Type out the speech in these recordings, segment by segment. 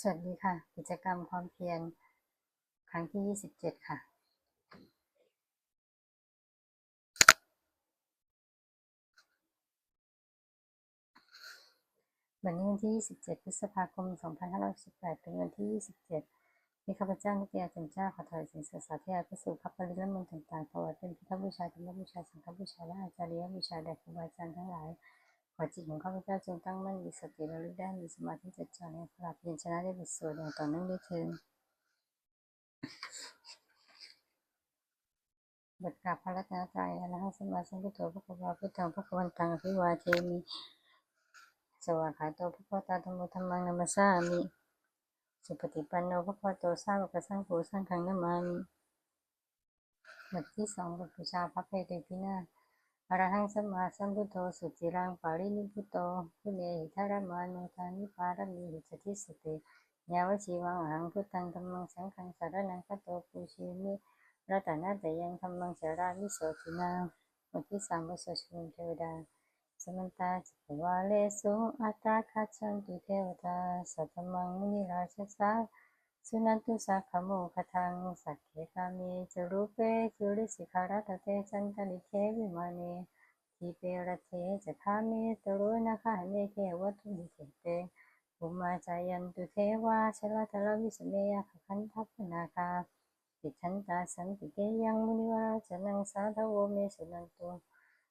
สวัสดีค่ะ กิจกรรมความเพียรครั้งที่ 27 ค่ะ วันนี้วันที่ 27 พฤษภาคม 2518 เป็นวันที่ 27ที่ข้าพเจ้านิตยาจันเจ้าขอถวายสิ่งศักดิ์สิทธิ์ที่อาภิสุภพปริละมนต์ต่างๆถวายเป็นพุทธบูชาธรรมบูชา สังฆบูชา และอาจาริยบูชาแด่ครูบาอาจารย์ทั้งหลาย ขอจิตของข้าพเจ้าจงตั้งมั่นมีสติระลึกได้มีสมาธิจดจ่อในพระเพียรชนะได้บทสวดอย่างต่อเนื่องด้วยเทินบทกราบพระรัตนตรัยอรหังสัมมาสัมพุทโธพระควาพุทธังพระควันตังอภิวาเทมิสวากขาโตพระควตาธรรมธรรมังนัมสสามิสุปฏิปันโนพระควโตสาวกสังโฆสังฆังนามามิบทที่สองบทบูชาพระเพทพินาศ อรหังสัมมาสัมพุทโธสุจิรังปารินิพุโตพุเนหิทารมานุทานิปารมีหิจติสติยาวชีวังหังพุทธังธรรมังสังฆังสารนังคโตปูชีมิรัตนาแต่ยังธรรมังสารามิโสตินาบทที่สามบทสชุมเทวดาสมันตาจิตวาเลสุอัตตาคัจฉันตุเทวตาสัตมังมุนิราชสา สุนันตุสักขโมคทังสักเขามีจรูปเปจุลิสิขารัตเตจันตลิเทวิมานีทีเปรเทจะคามีตรุนาคาเนเทวัตุนิเทเตภูมาจายันตุเทวาชลทลวิสเมยขคันทัพนาคาติฉันตาสันติเกยังมุนิวราจนังสาธโวเมสุนันตุ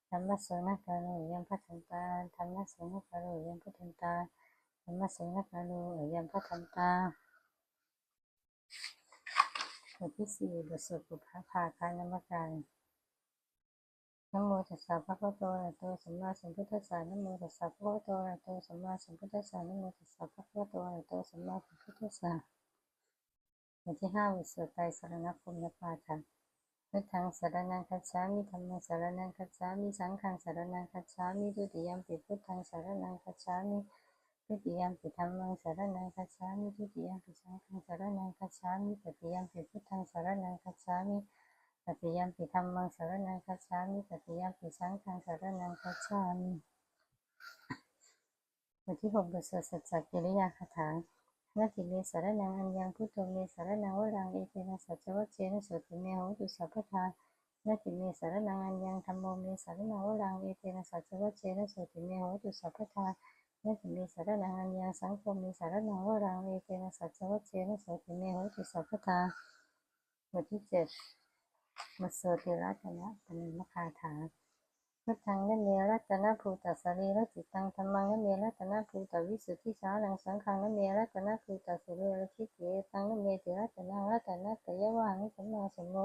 ธรรมะสงฆ์การุยังพัฒนตาธรรมะสงฆ์การุยังพัฒนตาธรรมะสงฆ์การุยังพัฒนตา บทที่สี่บทสวดปุพพาภาคานมการนโมตัสสะภะคะวะโตอะโตสัมมาสัมพุทธัสสะนโมตัสสะภะคะวะโตอะโตสัมมาสัมพุทธัสสะนโมตัสสะภะคะวะโตอะโตสัมมาสัมพุทธัสสะบทที่ห้าบทสวดไตรสรณคมนปาฐะพุทธังสารนังคัจฉามิธัมมังสารนังคัจฉามิสังฆังสารนังคัจฉามิทุติยมปิพุทธังสารนังคัจฉามิ ทุติยมปิธัมมังสารนังคัจฉามิทุติยมปิสังฆังสารนังคัจฉามิตติยมปิพุทธังสารนังคัจฉามิตติยมปิธัมมังสารนังคัจฉามิตติยมปิสังฆังสารนังคัจฉามิบทที่หกบทสวดสัจจกิริยาคาถานาทิเมสารนังอัญญังพุทโธเมสารนังวรังเอเตนะสัจวัชเชนะโสติเมโหตุสัพพทานาทิเมสารนังอัญญังธรรมโมเมสารนังวรังเอเตนะสัจวัชเชนะโสติเมโหตุสัพพทา นาทิเมสารนังอัญญังสังโฆเมสารนังวรังเอเตนสัจวัชเชนะโสติเมโหตุสัพพทาบทที่เจ็ดมัสโสติรัตนะปณิมคาถาพุทธังนเมรัตนภูตสรีรจิตตังธรรมังนัเมรัตนภูตวิสุทธิสารังสังฆังนัเมรัตนภูตสรีรทิเกตังนัเมติรัตนังรัตนตยวังสัมมาสัมโม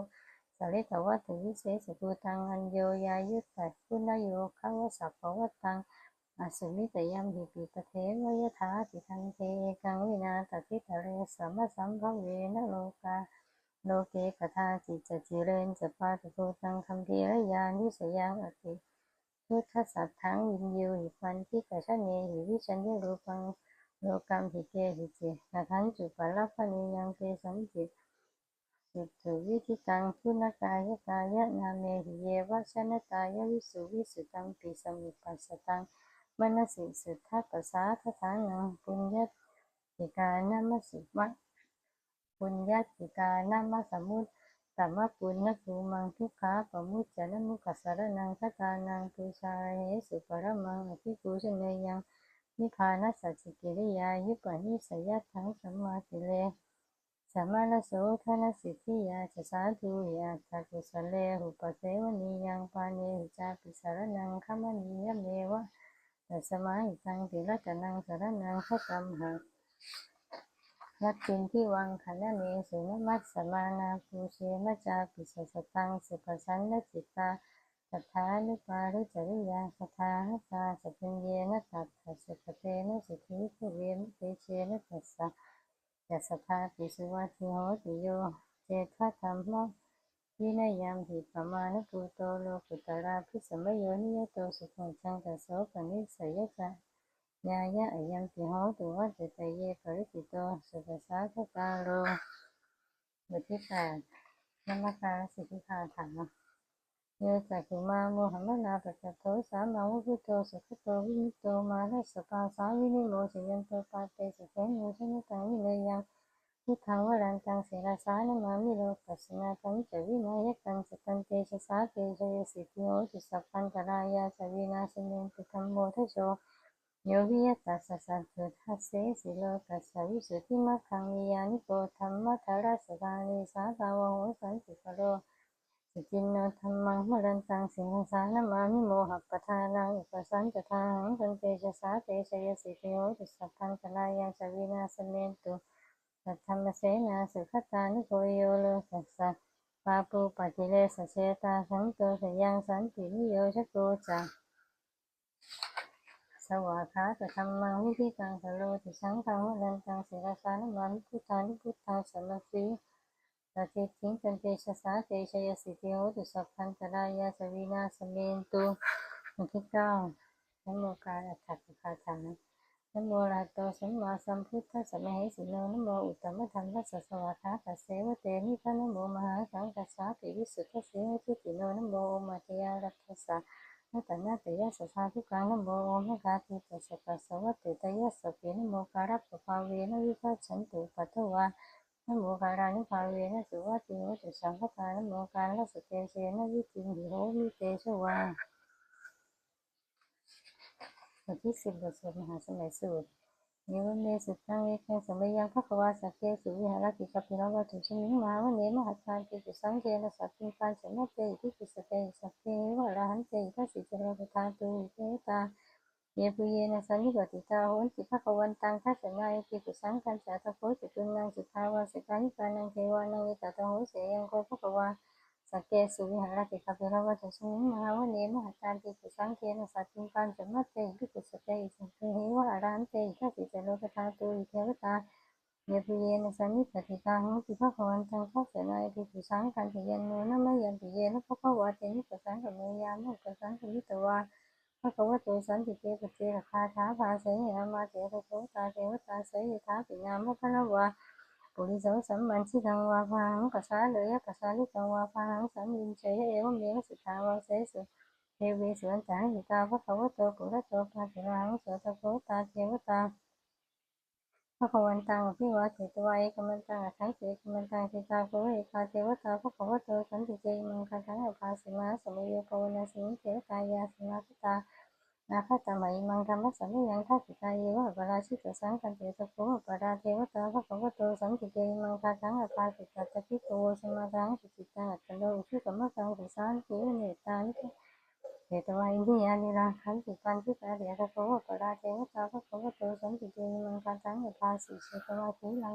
สาริตวัตถุวิเศษภูตังอัญโยยายุตตะพุนโยขาวสัพพวัตตัง อสุมิตยัมหิปิปเทวยถาติทันเทกังวินาตติตะเรสัมมสัมภเวนะโลกาโลเกกทาจิจจิเรนจะปาติโกตังคัมภีรยานิสยังอติพุทธสัตถังวินโยหิปันทิกชะเนหิวิชัญญรูปังโลกัมหิเกหิเจนะทันจุปลัพพนิยังเตสัมจิตสุตุวิธิตังพุนกายกายนาเมหิเยวะชนะตายวิสุวิสุตังปิสมิปัสสตัง มนสิสุทธัสสะทฐานังปุญญติกานามัสสุมะปุญญติกานามัสมุตสัมมาปุณณภูมังทุกขาปมุจจนมุกัสสารนังคตานังปุชาเหสุปรมังอภิปูชนยังนิพพานัสสจิกิริยายุปนิสยทังสัมมาติเลสัมมาลโสธนสิทธิยาจะสาธุยาตากุสเลหุปเสวนียังปาเนหิจาปิสารนังขมณียเมวะ แตัสมาหิตังติรัตนังสารนังขตัมหังนักกินที่วังขันเนสุนมัสสมานาภูเชมจาปิสสตังสุปสันนจิตตาสัทธานุปาริจริยาสัทธาหตาสัพเพเยนะตัสสะสุปเตนะสุทิภเวมเตเชนะตัสสะยัสสทาปิสุวัติโหติโยเจตธรรมะ วินัยยามหิปมาณภูโตโลกุตระพิสมโยนิยโตสุขังจังตัสโสปนิสยจะญาญะอยัมปิโหตุวัจเตเยปริจิโตสุปสาทกาโลบทที่แปดนมัสการสิทธิคาถาเยจักขุมาโมหัมมนาปัจจโตสามังวุโตสุขโตวินิโตมาทัสสปาสาวินิโมชยันโตปาเตสุเขโมชนะตังวิเล พุทธังวรันตังเสนาสานะมามิ โลกัสสนาตังจวินายกังจตันเตชะสาเตชะยสิทธิโหตุ สัพพันตรายาสวินาสเนนตุ ธัมโมทโช โยวิยตัสสะสันตุทัสเสสิโลกัสสวิสุทธิมัคคังวิยานิโกธรรมะทารสสานิสาสาวโหสันติปโรสุจินโนธรรมังมรันตังสิงหสานมามิ โมหปทานัง อุปสันจทาหังสันเตชะสาเตชะยสิทธิโหตุ สัพพันตรายาสวินาสเนนตุ สัทธรรมเสนาสุขตานุโกโยโลกัสสะปาปูปฏิเลสเชตาสังโตสยังสันตินิโยชโกจาสวากขาตธรรมังวิธิตังสโลติสังฆังวรันตังสิรสานะมามิพุทธานิพุทธังสัมาสีสติทิงกันเตชะสาเตชะยสิทธิโหตุสัพพันตรายาสวินาสเมนตุบทที่เก้านะโมกาอัตถกคาถา นโมราโตสัมมาสัมพุทธัสสะมเหสิโนนโมอุตตมะธรรมทัสสะสวากขาตัสเสวะเตนิพะนโมมหาสังกัสสาปิวิสุทธัสเสวะทิติโนนโมโอมาเทยารัตถสะนะตนะเตยะสสาทุกังนโมโอมะกาติตัสสะปัสสะวะเตตยะสะเปนโมการัปปภาเวนะวิภัชชันตุปัทถวานโมการานุภาเวนะสุวัติโหตุสังฆทานโมการละสเตเชนะวิจิงหิโหมิเตชวา บทที่สิบบทสวดมหาสมัยสูตรเนวเมสุตังเวกังสมัยยังพระควาสักเกสุวิหารติกัปปิรวัตุชมิงมาวเนมหัตานติจุสังเกนะสัพพิปันสมะเตอิติสเตสัพเพวะระหันเตทัสสิจโรปทานตุเตตาเยปุเยนะสันนิปติตาโหนติภะควันตังทัสสนายติกุสังกันจาตะโพจตุนังสุทาวาสกานิกานังเทวานังเอตตะโหเสยังโกภะควา สักเกสุวิหารติคาเปรวัตสมิงมหาวเนมหัตตานติกุสังเกนสัตติปันจมัตเตอิกุสเตอิสัพเพหิวะอรหันเตอิทัสิจโลกธาตุอิเทวตาเยปุเยนสันนิปติตาโหติภะควันตังทัสสนายติกุสังกันติยันโนนะมะยันติเยนะภะคะวะเตนิปสังกเมยามุปสังกมิตวาพระกวตโตสันติเตปเจรคาถาภาเสยามาเตรโสตาเทวตาเสยถาปินามะพะวะ ปุริโสสัมมันชิตังวาพังกัสสาเลยกัสสาลิตังวาพังสัมมินเชยเอวเมวสุทาวาเสสุเทวีสวนจาหิตาพระกวตโตปุระโตปาติรังโสตโกตาเทวตาพระกวันตังอภิวาเทตวายกมันตังอัคคังเจกมันตังทิตาโกเอกาเทวตาพระกวตโตสันติเจมังคังอภาสิมาสมุโยปวนาสิงเทวตายาสิมาคตา นาคาตามัยมังธรรมสัมยังทักิตาเยวะปราชิตสังกันเตตะโกปราเทวตาภะคะวะโตสัมติเกมังคาทังอปาสิตตะพิโกสมาทังสุจิตังอัตตโลอุชุกมะกังสุสานติเนตานิเทตวาอินทิยานิรังขันติปันติตาเดียตะโกปราเทวตาภะคะวะโตสัมติเกมังคาทังอปาสิเชตวาทิลัง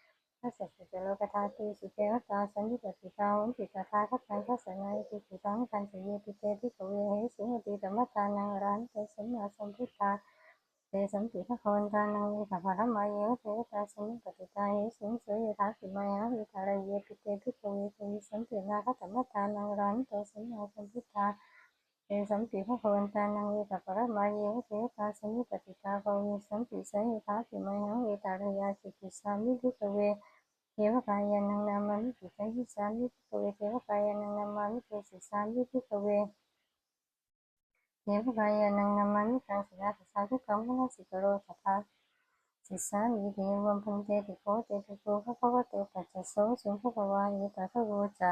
ตาภะคะวะโตสัมติเกมังคาทังอปาสิเกจิติภาสังนาตาเสนเตคลิสันติอปายภูมิปายมานุสันเตยังเทวตายังปริโกเรสันติเตียตะโกภะคะวะติภูอามันเตสยปิเยเลกิโกเวทัสสะเจโลกธาตุสุเทวตาสันติปฏิตาหุนติตาทาคัตังทัสสนายติปุตังกันเยปิเตติกเวเหสุงติธรรมทานังรันเตสัมมาสัมพุทธาเตสัมปิภะคะวันตานังวสัพพะธรรมาเยวเทวตาสันติปฏิตาเหสุงเสยถาปิมายาวิตาระเยปิเตติกเวเตวิสัมปินาคธรรมทานังรันเตสัมมาสัมพุทธา เตสัมปิภะคะวันตานังเวสัพพะธรมาเยวเทวตาสันติปฏิตาภเวสัมปิเสยถาปิมายาวิตาระยาจิกิสามิติกเวเทวกายานังนามามิปิสังคิสามิพิกเวเทวกายานังนามามิเตสิสามิพิกเวเทวกายานังนามามิตังสินาสสาธุกัมมะสิกโรสัทธาสิสามิเทวมพันเตติโกเตติโกภะคะวะโตปัจจโสสุภะคะวาเยตถะโกจา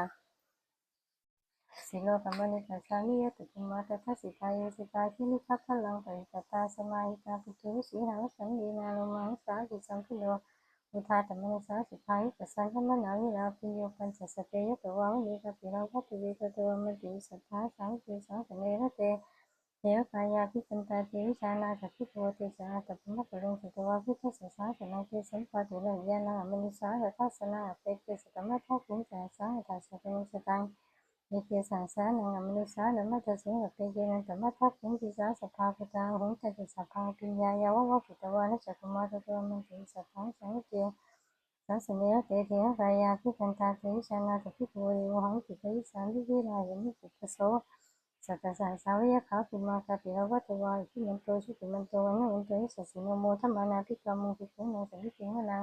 สิโลกัมมะนิตัสามิยตุคุมาตถะสิตายสิตาคินิคัพลังปริตตาสมาหิตาปิตุสีหังสังเยนาลมังสาติสัมพิโนอุทาตมนสาสุภายปัสสังฆมนาวิลาปิโยปัญจสเตยตวาวิกปิเราพัติเวกตัวมติสัทธาสังติสังสเนระเตเทวกายาพิจันตาเทวิชานาสัพพิโตเตสาตัปมะปรุงสตวาพิทัสสะสนังเตสัมปะตุลยานามนุสาสัทัสนาเปเตสตมะทักุงจาสังทัสสะเนสตัง เยเกสังสานังอมนุสานัมมัตสิงหเปเกนันตมัทักขิงติสาสภาพุตังหงตติสัพพังปิญญายาวะวะปิตวานะจักุมาตตัวมันติสัพพังสังเจสัสเนเตเทหกายาพิกันตาเทวิชานาตพิโกเรวหังติเทวิสันติวิรายมิปุปโสสัตสาสาวิยขาปุมาคาติระวัตวาอิมันโตชุติมันโตวันนวันโตยสัสสิโนโมธรรมานาภิกามุภิกุณันติเวนังสัสสะสาหิมวตายขานานัตวันนิโนอิมันโตชุดมันโตวันวันโตยสัสสิโนโมธรรมานาภิกามุภิกุณังสันติเวนัง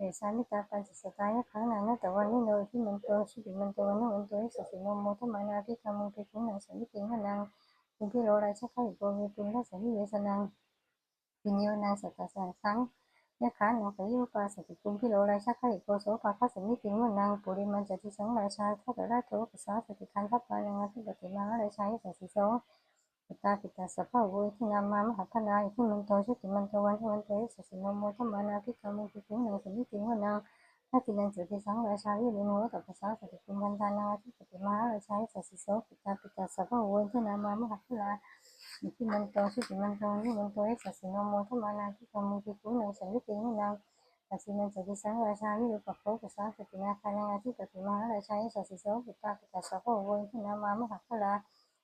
えー、三味とアパンチ世界の観覧のとわりの非民党市民民党の運動へそしのもと学びかもべきなしみきななんみびろら社会ごみぴんらさみゆさなんぴによなんさたさไさんยะขานองนางคุณพี่เราได้ชักใะยุปาสติคุมพิโรราชาคาริโกโสปาคาสมิติมนางปุริมันจะที่สังราชาทัต่ราโทกภาษาสติคันทัพพานังสิบติมาราชายสัสิสงิตาปิตาสภาโวยที่นามามหาพลายที่มันโตชุติมันโตวันที่มันโตสัสนโมธรรมานาพิกามุปิปินังสิมิติวนังถ้าตินันสุติสังราชาวิริโนตัปสาสติคุมพันธานาทิปติมหาราช้สัสิโสปิตาปิตาสภาโวยที่นามามหาพลายที่มันโตชุติมันโตที่มันโตสัสนโมธรรมานาพิกามุปิปินังสิมิติวนังสัสินันสุติสังราชาวิริปโภกสาสตินาคานาทิปติมหาราชาสัสิโสปิตาปิตาสภาโวทินามามหาพลา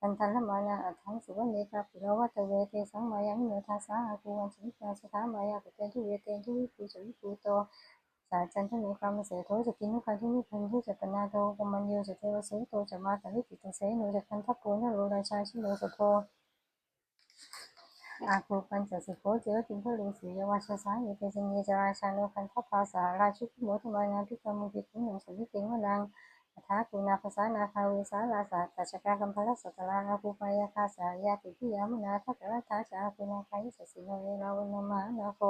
กันทันธมายาทั้งสุวรรณิกาปุราวัตเวเตสังมายังเหนือทาสาอากูวันสุนิกาสถามายาปุเตนทุเวเตนทุวิปูสุวิปูโตสาจันทมีความเสโทะกินุคันที่มีพัที่จัตนาโตกมันโยจะเทวสุโตจะมาสันนิติตเสโนจะคันทักโกนโรราชาชิโนสโพอาคูปันจะสิโคเจอจิมพลูสียวาชสาหิเตสิเนจราชาโนคันทัพภาสาราชุกุโมธมานาพิกามุกิคุหนุสุนิติงวนัง ทากุณาภาษานาคาวิสาลาสาตัชกาคัมภะสัตลาภูปายาคาสายาติพิยามุนาทักระทาจาคุณาคายิสสิโนเยราวนมานาโค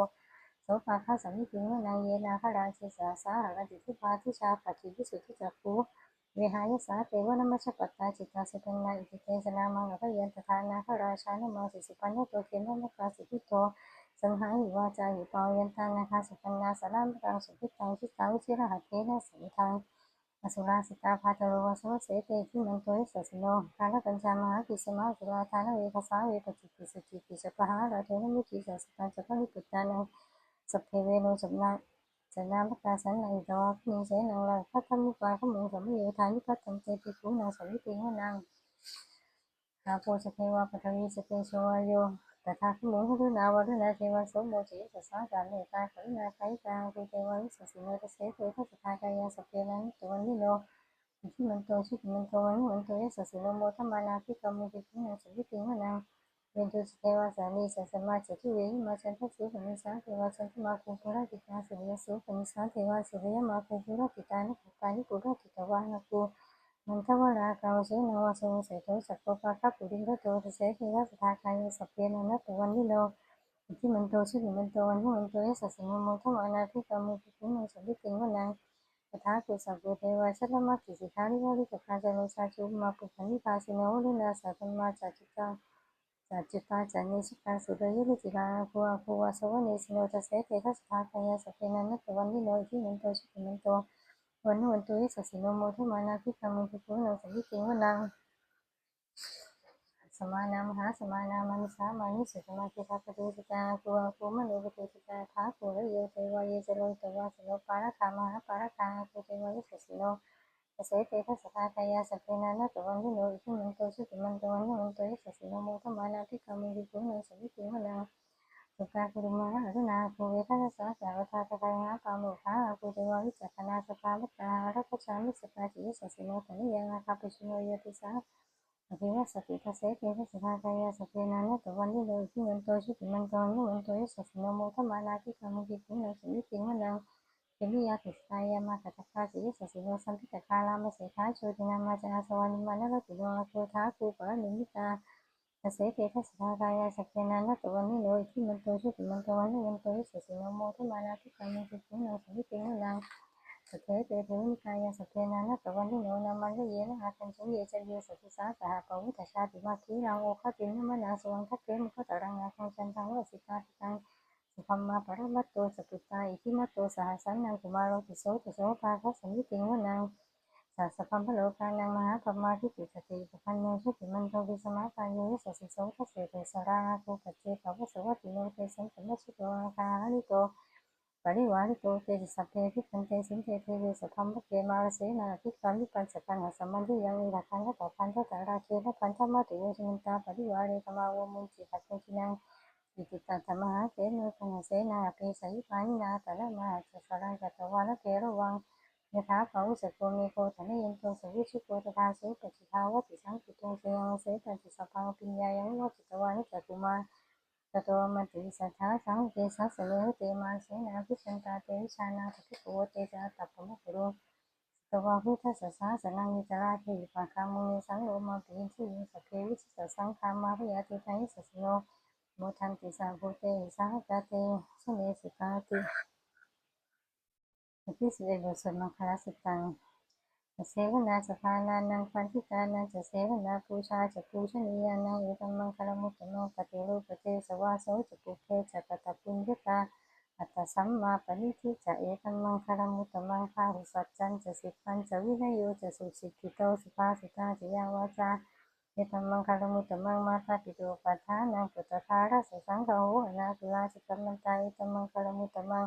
โสภาคาสมิติมนาเยนาคาราชิสาสาหรติทุปาทิชาปัจจิวิสุทธิจักขุเวหายสาเตวนามัชปัตตาจิตาสิตังนาอิติเตสนามังอภยันตทานาคาราชานมาสิสุปันโนโตเกนนกาสิทิโตสังหาหิวาจาหิปายันตานาคาสุปัญญาสารามรังสุพิตังชิตังวิชิระหัตเทนะสังทัง อสุราสิตาภาตโรวสวเสเตทิมันโตยสัสโนกาลกัญชามากิสมาสุราธานเวคสาเวปจิติสุจิติสัพหาราเทนมุจิสัสตังจักริปุตตานังสัพเพเวโนสัมนาจะนามกาสันในดอกมีเสนังลาพัฒมุกาขมุงสมโยธานิพัฒน์เจติกุนังสมิติงวนังหาโพสเทวาปทวีสเตโชวโย ตถาคโมหุนาวรณาเทวสมโมจิสัสากาเนตาขรินาไคกาเทวันสัสเนตเสเตทัสทากายาสเปนันตวันนิโนที่มันโตชิมันโตวันมันโตยัสสิโนโมธรรมานาพิกรรมุติพิณงสุวิติมนังเวนตุสเทวสานีสัสมาเจตุเวมาชันทัสสุขมิสังเทวชันทมาคุปุระกิตาสุริยสุขนิสังเทวสุริมาคุปุระกิตานิปุตานิปุระกิตวานาคู มันทวารากาวสุนวสุงเสตุสัพพะคัปุริงกตุเสกิรัสทากายสัพเพนันตุวันนิโลที่มันโตสุขิมันโตวันหุมันโตยสัสสิมมังทวานาทิกามุปปุมังสุริติงวันนังทากุสัพเพเทวัสสัมมาติสิคาริวาริกะคาจารุชาชุมาปุคันิปาสิเนโอรินาสัตตมาจัจจังจัจจตาจันิสุขังสุดายุจิกาภูอาภูวาสวะเนสิโนทเสกิรัสทากายสัพเพนันตุวันนิโลที่มันโตสุขิมันโต huấn huấn tới sở sĩ nô mô thức mà na khi cầm mình thực huấn năng sở hít tính huấn năng sama nam mani su sama ki sa pati su ta ku a ku man lo pati su ta tha ku lo ye te wa ye se lo te wa se lo para ka ma ha para ka ku te wa ye se si lo ta se te tha sa ka ya sa pe na na to wa ni lo i man to su ki man to wa ni no to ye se si lo mo ta ma na ti ka mi ku na sa ni ki ma na สุภากูริมาหาสุนาภูเวทัสสะสาวทาตะไคงาปามุขาภูเทววิจักนาสภาวุตารัตชามิสภาจีวิสัสโนตุนิยังาคาปิชโนโยติสาอภิวัสติทัสเสกิทัสภากายาสเปนานะตวันนิโลที่มันโตชิติมันโตนิมันโตยิสัสโนโมทมานาทิกามุจิตินังสิวิติมันดังเจมิยาติสายามาคาตะคาสิวิสัสโนสัมพิตะคาลามเสขาโชตินามาจาสวานิมานะรติโนโททาคูปะนิมิตา เพเตเทวนิกายาสพเพนานัตวันทิโนนามันเยนะอาคันชเยจเยสติสาสหปวุตชาติมาคีรังโอคตินมนาสวังทักเกมุขตรังอาคังจันทังวสิตาติตังสุภมาปรมัตโตสกุตาอิทิมัตโตสหสันนังกุมารโลติโสตโสภาคัสมิติงวนัง สัสพัมพโลกานังมหาธรรมาทิติสติปัพพันเนชุติมันโทวิสมาปายยสัสสิโสทัสเสเสราภูปัจเจกวสุวัติโนเตสังสัมมชุโตอาคาลิโตปริวาริโตเตสัพเพทิพันเตสินเทเทเวสัพพัมเกมาเสนาทิการิปันสัตตังสัมมันที่ยังมีหลักการและต่อพันธะตาราเคและพันธะมาติโยชินตาปริวาริกมาโวมุนจิตัตโตชินังอิติตัตมหาเสนุกังเสนาเปสัยปัญญาตะละมาจัสรังจัตวาลเกรวัง ยถาภาวุสัตโตเมโกสันเยันตุสังวิชุโกตทาสุปัจจิทาวติสังกิตุเสยังเสตันติสัพพังปิญญายังวจิตวานิจตุมาตโตมันติสัทธาสังเกสังสเนหเตมาเสนาพิชันตาเตวิชานาทิโกเตจาตัปปะมะโรตวาพุทธสัสาสนังยิจราเทวิปาคามุนิสังโลมาปินทิยิสเพวิสัสังคามาพยาติทัยสัสโนโมทันติสังโพเตสังกาเตสเนสิกาติ บเอ็ดบทสวดมังคลสุตังเสวนาสภานานังปันธิกานังจะเสวนาปูชาจะปูชนียานังเอตัมมังคลมุตโนปฏิรูปเตสวาโสจะปุเพจะกตปุญญตาอัตสัมมาปณิทิจะเอตัมมังคลมุตมังคาหุสัจจันจะสิปันจะวินโยจะสุสิกิโตสุภาสิตาจะยาวาจาเอตัมมังคลมุตมังมาตาปิโตปัฏฐานังปุตตาราสสังโหอนาตุลาจิตมันตาเอตัมมังคลมุตมัง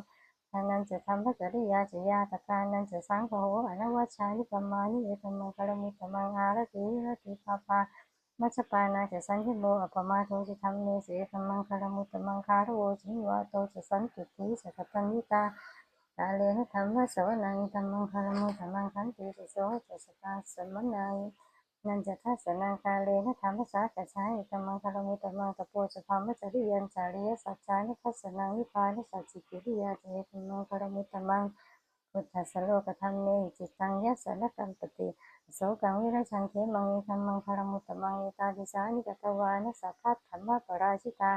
นานันจะทำพระกริยาจะยาตการนันจะสร้างโฆอนัวชานิปมานิเอตมังกรมุตมังอาระติระติปปามัชปานาจะสันทิโลอปมาโทจะทำเนเสตมังคารมุตมังคารโอจิวะโตจะสันตุติสักตัญญิตาตาเลนธรรมะโสวนังธรรมังคารมุตมังคันติสโสจะสตาสมนัย ธรรมจริยันจาริยสัจจานิทัศนังวิพานิสัจจิกิริยาเจตมังคารมุตมังพุทธสโลกธรรมเนจิตังยัสสนกัมปติโสกังวิรัชังเทมังธรรมังคารมุตมังเอตาดิสานิกตวานะสัพพัทธรรมปราชิตา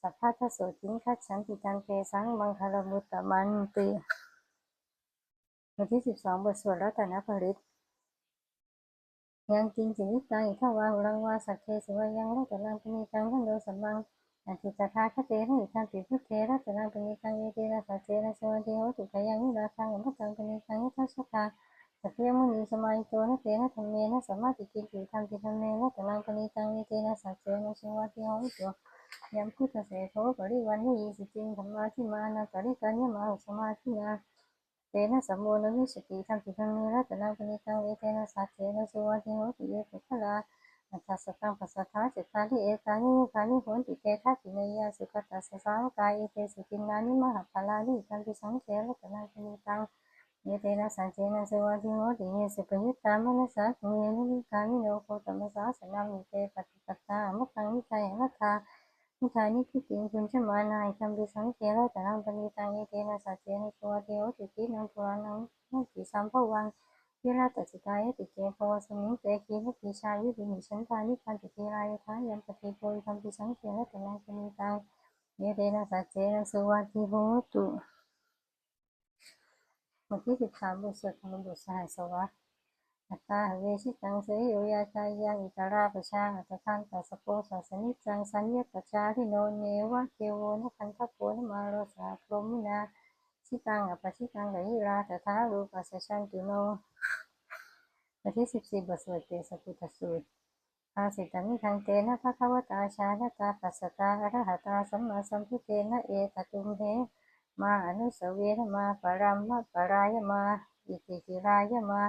สัพพัทธโสติงคัจฉันติตันเตสังมังคารมุตมันติบทที่สิบสองบทสวดรัตนผลิต ยังจริงจิตตังอิทวาหุรังวาสักเคสวายังรัตนังปณิตังขันโดสัมมังอันติตถาคเตนะอิทังติพุทเทรัตนังปณิตังเยเตนะสัจเจนะสวัสดีโหตุขยังนิราคังอมัตตังปณิตังยทัสสะสัพเพมุนีสมัยโตนะเตนะธรรมเมนะสัมมาติกิริธรรมติธรรมเมรัตนังปณิตังเยเตนะสัจเจนะสวัสดีโหตุยมพุทธเสโทปริวันนิสิจิงธรรมาทิมานาปริกัญญมาสมาธินา เนะสัมบูรณวิสุทธิธรรมติทั้งเนรัตนังปณิทังเอเตนะสัจเจนะสุวัทิโหติเยปุคลาอัตตะสตังปัสสทาจิตานิเอตานิมกานิโหติเตทัติเนยะสุขตัสสะสาวกายเอเตสุจินานิมหาปาลานิกันติสังเจรัตนังปณิทังเอเตนะสัจเจนะสุวัทิโหติเยสุปนิตามนัสสัจเยนิกานิโนโคตมะสาสนามิเตปติปตามุขังวิจัยนะคถา ณชมานายัมปิสังเกระตนังปณิตังเอเตนะสัจเจนะตัวเทวติตินังปุรานังนังติสัมภวังวิราตสิกายติเกภวสมิงเตกีนติชาวิริมิชันทานิคันติเทรายทายัมปฏิโกยัมปิสังเกระตนังปณิตังเอเตนะสัจเจนสุวัติโหตุบทที่สิบสามบทสวดของบทสหสวะ อัตตาเวชิตังเสยโยยาจายังอิตาราประชาอัตทันตัสโปสัสนิจังสัญญตจาริโนเนวะเกโวนะคันทโพนมาโรสาพรมินาชิตังอปชิตังไหลราตถารูปัสชันตุโนบทที่สิบสี่บทสวดเตสปุตตสูตรอาสิตามิทังเตนะภะคะวตาชาณตาปัสสตาอรหัตาสัมมาสัมพุทเตนะเอตตุมเหมาอนุสเวรมาปรัมมะปรายมา อิติจิรายมา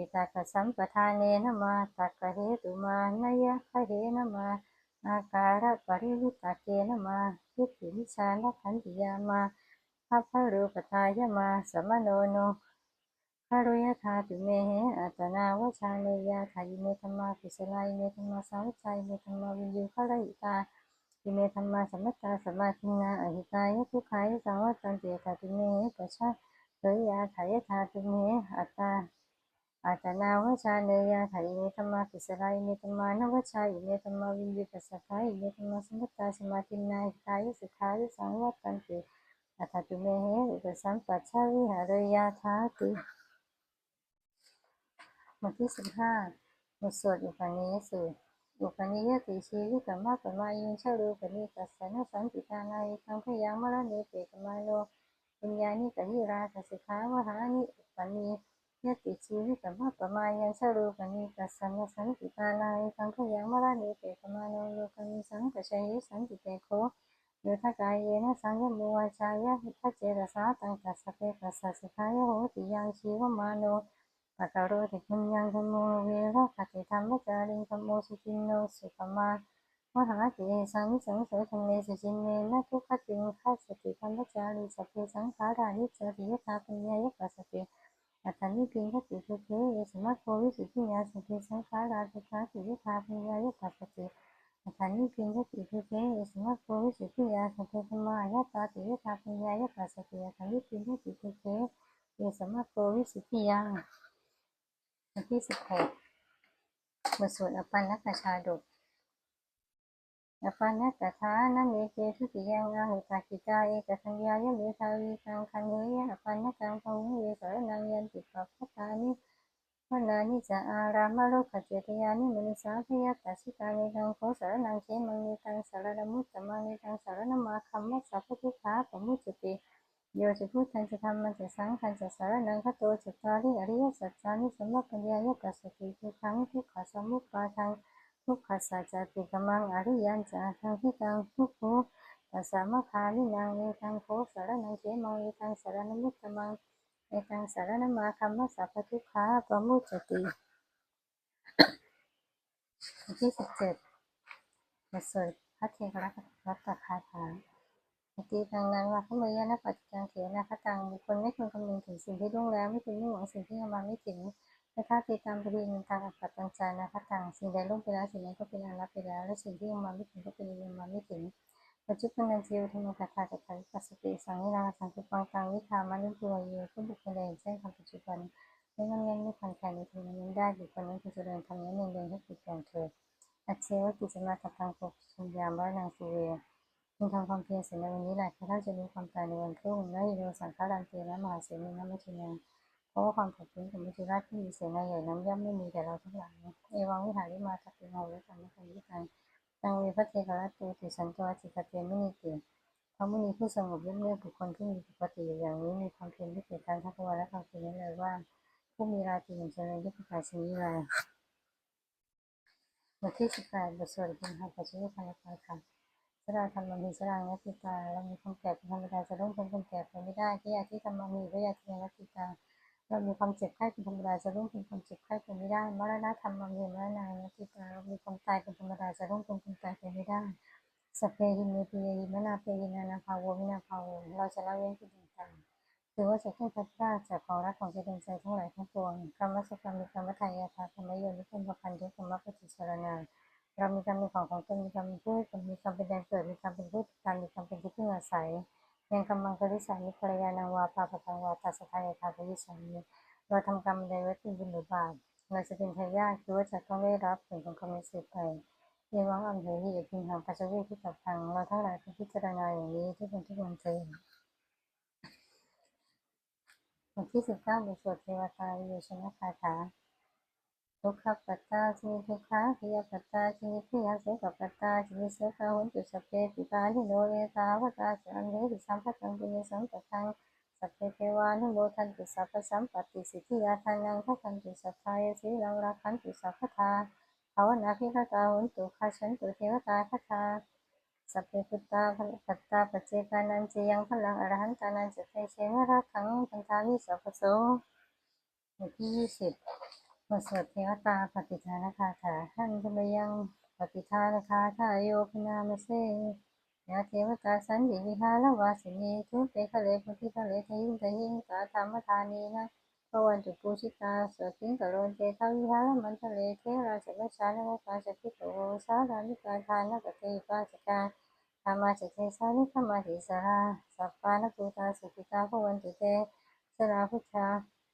ปิตากสัมปทานเนนมาตักเหตุมานยะคะเหนมาอาการะปริวิตาเกนมาทิฏฐิวิชาลขันติยามาพัพพรูปทายมาสมโนโนคารุยธาตุเมเหอัตนาวชาเนยาทายเมธรรมาปิสลายเมธรรมาสาวิจัยเมธรรมาวิญญูคะไรตาอิเมธรรมาสมัตตาสมาธินาอหิตายทุกขายสังวัตันเตตาตุเมเหปชาเรยยาทายธาตุเมอัตตา อาตนาวชาเนยาไถเมธรรมาปิสรายเมธรรมานวชาอิเมธรรมาวิญญปัสสะทายเมธรรมาสมัตตาสมาธินาหิตายสุขายสังวัตตันติอัตตุเมเหอุปสัมปัชชาวิหารยาทาติบทที่สิบห้าบทสวดอุปนิยสูตรอุปนิยติชีวิกรรมะปะมายุงชาลูปนิกัสสนสันติตานายังพยังมรณะเปกมาโลปัญญานิกยิราคสิขาวหานิอุปนิ ยติชีวิกรรมะปะมายังชาลูปนิกัสสนะสันติตานายิทังพยังมรณะเปกมาโลโลกมิสังกชัยสันติเตโคโยทกายเยนะสังยมุวาจายะหิทเจรสาตังกัสสเปกัสสะสิกายโหติยังชีวมาโนปัตตโรติคุญยังธรรมโมเวระคติธรรมจาริงธรรมโมสุจินโนสุขมามหาติสังสังโสธรรมเนสุจินเนนะทุกขติงคัสติธรรมจาริสัพเพสังขารานิจจติยถาปัญญายกัสสติ อัตตานิพิงคติทุเกเยสมัคโควิสุทิยาสัพเพสังขาราทุขาติยถาปัญญายกัสสติอัตถานิพิงคติทุเกเยสมัคโควิสุทิยาสัพเพธรรมายตาติยถาปัญญายกัสสติอัตถานิพิงคติทุเกเยสมัคโควิสุทิยาบทที่สิบหกบทสวดอปันนักชาดก อปันนกถานันเนเกทุติยังอาหุตากิจาเอกสัญญายะเมทาวีกังคันเนยะอปันนกังพงเวสรนังยันติปัปปตานิวนานิจะอารามโลกเจตยานิมนุสาพยาตัสิตานิทังโคสรนังเชมังนิทังสารนมุตตมังนิทังสารนมาคัมมัสสะพุทธาปมุจติโยจะพูดทันจะทำมันจะสังขันจะสารนังคโตจตาริอริยสัจจานิสมปัญญายกัสสติทุขังทุกขสมุปปาทัง ทุกขสัจจติกมังอริยันจาทังทิตังทุกขุตัสสะมะคาลินังเอตังโคสารนังเจมังเอตังสารนมุตตมังเอตังสารนมาคัมมัสสะปทุกขาปมุจติที่สิบเจ็ดบทสวดพระเทกรัตรัตคาถาปฏิทางนั้นว่าขโมยนะปัจจังเถนะคตังบุคคลไม่ควรคำนึงถึงสิ่งที่ล่วงแล้วไม่ควรมุ่งหวังสิ่งที่ยังมาไม่ถึง แต่ถ้าติดตามปฏินินทางอัปปัจจนะคตังสิ่งใดล่วงไปแล้วสิ่งนั้นก็เป็นอันรับไปแล้ว และสิ่งที่ยังมาไม่ถึงก็เป็นยังมาไม่ถึงปัจจุบันนันเทวธรรมกถากัตถาวิปัสสติสังนิราสังคุปังตังวิธามานุตัวเยผู้บุคคลใดแจ้งคำปัจจุบันไม่งั้นงั้นไม่ผ่านใครในธรรมนั้นได้บุคคลนั้นคือเจริญธรรมนั้นเองให้ติดอย่างเธออัจเชวกิจมาตตังปกชุมยามวรนังสุเวพึงทำความเพียรเสร็จในวันนี้แหละถ้าท่านจะรู้ความตายในวันพรุ่งและฮิโรสังฆารันเตและมหาเสนีนัมัชินัง เพราะว่าความผัดพื้นของมิจุราชที่มีเสนาใหญ่นั้นย่อมไม่มีแต่เราทั้งหลายเอวังวิหาริมาทัพเป็นและสัมมาคันวิทังตังเวพระเทกรัตตูติสันตัวจิตเตมินิเตพระมุนีผู้สงบเรียบเรียบบุคคลที่มีปกติอย่างนี้มีความเพียรที่เกิดการทักวันและความเพียรนี้เลยว่า ผู้มีราตรีอย่างเจริญที่ประกาศชนิดไรบทที่สิบแปดบทสวดคุณหาปัจจุบันพาค่ะสราธรรมมีสรางนัตติตาเรามีความแก่เป็นธรรมดาจะต้องเป็นคนแก่ไปไม่ได้ที่อยากที่ธรรมมีก็อยากที่นัตติตา เรามีความเจ็บไข้เป็นธรรมดาจะต้องเป็นคนเจ็บไข้ไปไม่ได้มรณะธรรมมีมรณานัตติตาเรามีความตายเป็นธรรมดาจะต้องเป็นคนตายไปไม่ได้สเพหิเมปิเยหิมนาเปหินานาภาววินาภาวเราจะละเว้นสิ่งต่างๆคือว่าจะขึ้นพัดพลาจากของรักของใจเป็นใจทั้งหลายทั้งปวงกรรมสกรรมมีกรรมทายาทาธรรมโยนิเป็นประพันธ์ด้วยกรรมปฏิสารนาเรามีกรรมเป็นของของตนมีกรรมเป็นผู้มีกรรมเป็นแดนเกิดมีกรรมเป็นผู้ติดตามมีกรรมเป็นที่พึ่งอาศัย ยังกรรมังคริสามิภรยานังวาปาปตังวาตัสทายทาภิสันนิเราทำกรรมใดไว้เป็นบุญหรือบาปเราจะเป็นทายาทคือว่าจะต้องได้รับผลของกรรมสืบไปเยวังอัมเหหิยพิงหังปัจจเวกที่กับทางเราทั้งหลายเป็นพิจารณาอย่างนี้ที่เป็นทุกวันเทอญบทที่สิบเก้าบทสวดเทวตาโยชนะคาถา ทุกขปัตตาจินิทุกขาพิยปัตตาจินิพิยาเสกปัตตาจิเสกาหุนตุสพเพปิปาลิโนเอตาวตาสันเดหิสัมปัตตังปุญญสัมปทังสัพเพเทวานุโมทันตุสัพพสัมปติสิทธิยาทานังทัคันตุสัทธายสีลังราคันตุสัพพทาภาวนาภิคตาหุนตุคาชันตุเทวตาคาถาสัพเพพุตตาปัตตาปัจเจกานันเจยังพลังอรหันตานันจะเตเชนะรักขังพันธามิสัพพโสบทที่ยี่สิบ บทสวดเทวตาปฏิทานคาถาท่านธรรมยังปฏิทานคาถาโยพนามเสยาเทวตาสันติวิหารวาสินีทุเปคะเลพุทธิคะเลทยิงทยิงตาธรรมทานีนะพระวันจุปูชิตาสวดทิ้งกะโรนเตทวิหารมันทะเลเทราชวชานกาสกิโตสารานิการทานกเตปาสกาธรรมาจเตสานิธรรมาหิสราสัพพานกุตาสุขิตาพระวันตุเตสราพุทธา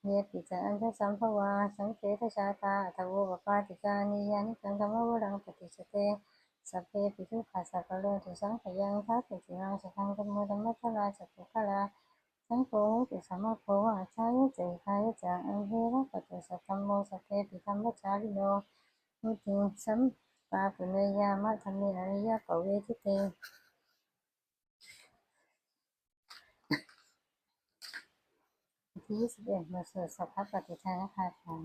เยปิจอันทสัมภวาสังเกตชาตาทโวปปาติกานิยานิกังธรรมวรังปฏิสเตสัพเพปิทุขาสัพโลตุสังขยังทัสสิจิรังสังฆโมธัมมัสสราสัพพุคลาสังโฆตุสัมมาโพอาชายเจคายจังอันเทระปะตุสัทธัมโมสัพเพปิธรรมจาริโนมุติสัมปาปุเนยามะธรรมิอริยะปเวทิเต ที่ยี่สิบเอ็ดมาสวดสัพพะปฏิทานคาถา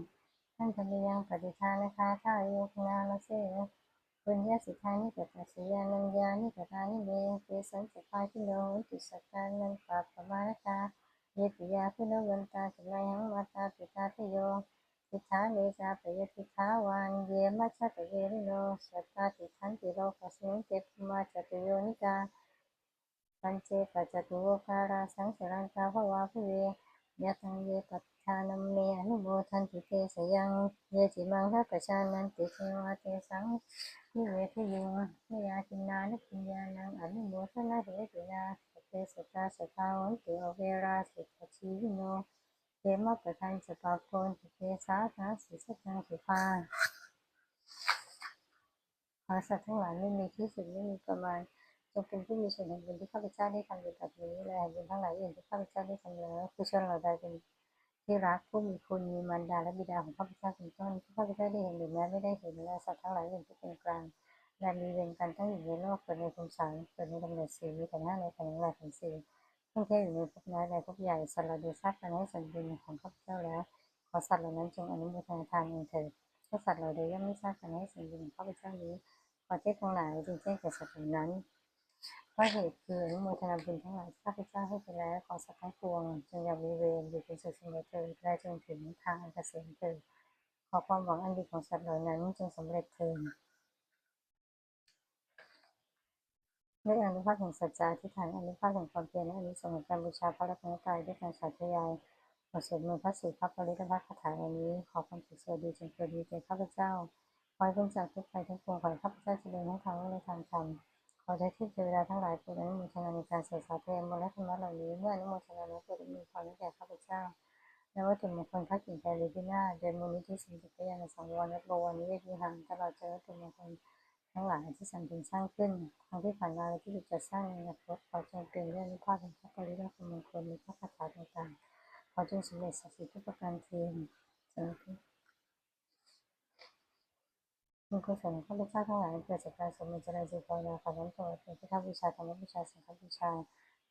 ท่านธรรมยังปฏิทานะคาถาโยคนาลเสปุญญาสิทธานิกตัสยานัญญานิกตานิเมเกสันสปาทิโนตุสัตตานันปะปะมาตาเยติยาพุนวันตาจุลายังมาตาปิตาทโยทิฐาเนจาปยติทาวานเยมัชฌะตเวริโนสัตตาติทันติโลกัสมิงเตปมาจตุโยนิกาปัญเจปัจจตุโวการาสังสรันตาภวาภเว ยะทังเยปัฏฐานัมเมอนุโมทันติเตสยังเยจิมังทัปปะชานันติเทวาเตสังนิเวทโยเมยาจินานุปัญญานังอนุโมทนาเหตุนาสเปสัตาสทาวันติอเวราสิกขชีวิโนเตมะปะทันสปาโคนติเตสาธาสิสัจังสุภาขอสัตว์ทั้งหลายไม่มีที่สุดไม่มีประมาณ งเป็นผู้มีส่วนแห่งบุญที่ข้าพเจ้าได้ทำอยู่กับนี้และบุญทั้งหลายอื่นที่ข้าพเจ้าได้ทำแล้วผู้ชนเหล่าใดเป็นที่รักผู้มีคุณมีมารดาและบิดาของข้าพเจ้าเป็นต้นที่ข้าพเจ้าได้เห็นหรือแม้ไม่ได้เห็นและสัตว์ทั้งหลายอื่นที่เป็นกลางและมีเวรกันตั้งอยู่ในโลกเกิดในภูมิสังเกิดในกำเนิดสีมีแต่หน้าในแต่งหลายของสีท่องเที่ยวอยู่ในภพน้อยในภพใหญ่สัตว์เหล่าใดทราบกันให้ส่วนบุญของข้าพเจ้าแล้ว ขอสัตว์เหล่านั้นจงอนุโมทนาทานเองเถิดถ้าสัตว์เหล่าใดย่อมไม่ทราบกันให้ส่วนบุญของข้าพเจ้านี้ขอเทพทั้งหลายจงแจ้งแก่สัตว์เหล่านั้น เพราะเหตุคืออนุโมทนาบุญทั้งหลายข้าพเจ้าให้ไปแล้วขอสัตว์ทั้งปวงจงอย่ามีเวรอยู่เป็นสุขสมบัติเถิดและจงถึงทางอันเกษมเถิดขอความหวังอันดีของสัตว์เหล่านั้นจงสำเร็จเถิดด้วยอนุภาพแห่งสัจจะที่ฐานอนุภาพแห่งความเพียรและอนุสงส์การบูชาพระรัตนตรัยด้วยการสาธยายบทสวดมนต์พระสูตรพระปริตพระคาถาอันนี้ ขอความสุขสวัสดีจงเกิดมีแก่ข้าพเจ้าขอให้พ้นจากทุกภัยทั้งปวงขอข้าพเจ้าเจริญทั้งทางและทางธรรม ขอใช้ที่เวลาทั้งหลายโปรดอนุโมทนาในการสวดสาธยายมนต์และธรรมะเหล่านี้เมื่ออนุโมทนาแล้วโปรดอำนวยพรให้แก่ข้าพเจ้าและวัตถุมงคลพระกิ่งไกรหรือพินาเดินมูลนิธิสิงห์จักรยานสังวรและโบวรนิเวศวิหารตลอดจนวัตถุมงคลทั้งหลายที่สันติสร้างขึ้นทั้งที่ผ่านมาและที่จะสร้างในอนาคตขอจงเป็นเรื่องนิพพานแห่งพระปริรัตนมงคลในพระคาถาต่างๆขอจงสำเร็จสักดิ์สิทธิทุกประการเทินสาธุ บุญกุศลของข้าพเจ้าทั้งหลายเกิดจากการสมเด็จเจริญสุภาวนาขอน้อมถวายเป็นพุทธบูชาธรรมบูชาสังฆบูชา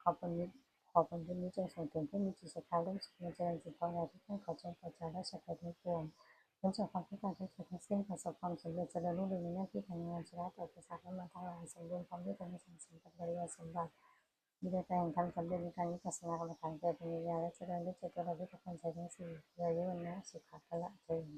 ขอผลนี้ขอผลบุญนี้จงส่งถึงผู้มีจิตศรัทธาร่วมสมเด็จเจริญสุภาวนาทุกท่านขอจงประจานราชการทั้งปวงพ้นจากความทุการทุกข์ทั้งสิ้นประสบความสำเร็จเจริญรุ่งเรืองในหน้าที่การงานชนะต่อประสาทและมาทั้งหลายสมบูรณ์พร้อมด้วยการสังสรรค์กับบริวาสมบัติมีแต่แห่งธรรมสำเร็จในการวิปัสสนากรรมฐานแก่ปัญญาและเจริญด้วยเจตนาด้วยประการใจทั้งสี่เยอะเยอะนะสุขะพละเจริญ